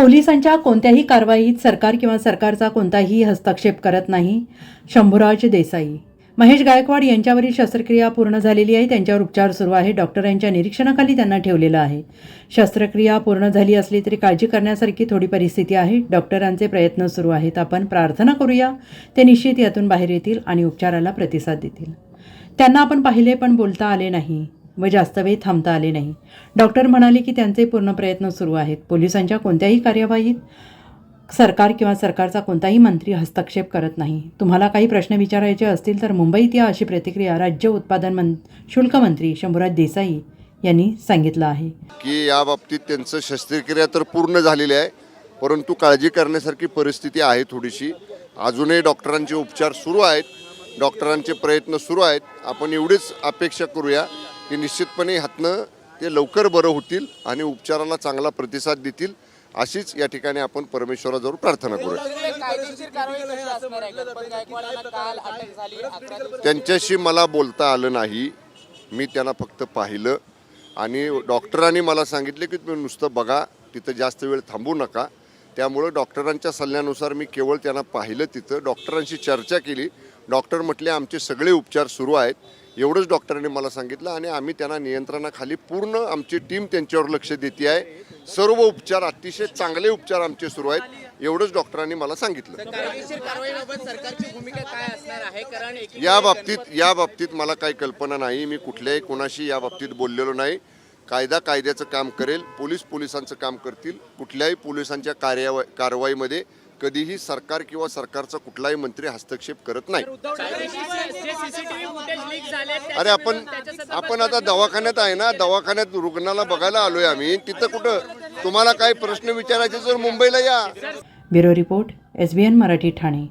पोलिसांच्या कोणत्याही कारवाईत सरकार किंवा सरकारचा कोणताही हस्तक्षेप करत नाही. शंभूराज देसाई. महेश गायकवाड यांच्यावरील शस्त्रक्रिया पूर्ण झालेली आहे. त्यांच्यावर उपचार सुरू आहे. डॉक्टरांच्या निरीक्षणाखाली त्यांना ठेवलेलं आहे. शस्त्रक्रिया पूर्ण झाली असली तरी काळजी करण्यासारखी थोडी परिस्थिती आहे. डॉक्टरांचे प्रयत्न सुरू आहेत. आपण प्रार्थना करूया. ते निश्चित यातून बाहेर येतील आणि उपचाराला प्रतिसाद देतील. त्यांना आपण पाहिले पण बोलता आले नाही. व जास्त वेळ थांबता आले नाही. डॉक्टर म्हणाले की त्यांचे पूर्ण प्रयत्न सुरू आहेत. पोलिसांच्या कोणत्याही कार्यवाहीत सरकार किंवा सरकारचा कोणताही मंत्री हस्तक्षेप करत नाही. तुम्हाला काही प्रश्न विचारायचे असतील तर मुंबईत या अशी प्रतिक्रिया राज्य उत्पादन मं शुल्क मंत्री शंभूराज देसाई यांनी सांगितलं आहे. की या बाबतीत त्यांचं शस्त्रक्रिया तर पूर्ण झालेली आहे परंतु काळजी करण्यासारखी परिस्थिती आहे थोडीशी. अजूनही डॉक्टरांचे उपचार सुरू आहेत. डॉक्टरांचे प्रयत्न सुरू आहेत. आपण एवढीच अपेक्षा करूया की निश्चितपणे ह्यातनं ते लवकर बरं होतील आणि उपचाराला चांगला प्रतिसाद देतील अशीच या ठिकाणी आपण परमेश्वराजवळ प्रार्थना करूया. त्यांच्याशी मला बोलता आलं नाही. मी त्यांना फक्त पाहिलं आणि डॉक्टरांनी मला सांगितले की तुम्ही नुसतं बघा तिथं जास्त वेळ थांबू नका. त्यामुळं डॉक्टरांच्या सल्ल्यानुसार मी केवळ त्यांना पाहिलं तिथं. डॉक्टरांशी चर्चा केली. डॉक्टर म्हटले आमचे सगळे उपचार सुरू आहेत. एवढंच डॉक्टरांनी मला सांगितलं आणि आम्ही त्यांना नियंत्रणाखाली पूर्ण आमची टीम त्यांच्यावर लक्ष देते आहे. सर्व उपचार अतिशय चांगले उपचार आमचे सुरू आहेत एवढंच डॉक्टरांनी मला सांगितलं. या बाबतीत या बाबतीत मला काही कल्पना नाही. मी कुठल्याही कोणाशी या बाबतीत बोललेलो नाही. कायदा कायद्याचं काम करेल. पोलीस पोलिसांचं काम करतील. कुठल्याही पोलिसांच्या कार्या कारवाईमध्ये कधीही सरकार किंवा सरकारचा कुठलाही मंत्री हस्तक्षेप करत नाही. जे सीसीटीव्ही फुटेज लीक झाले अरे आपण आपण आता दवाखान्यात आहे ना दवाखान्यात रुग्णाला बघायला आलोय आम्ही. तिथं कुठं तुम्हाला काही प्रश्न विचारायचे तर मुंबईला या. Bureau report S Marathi Thane.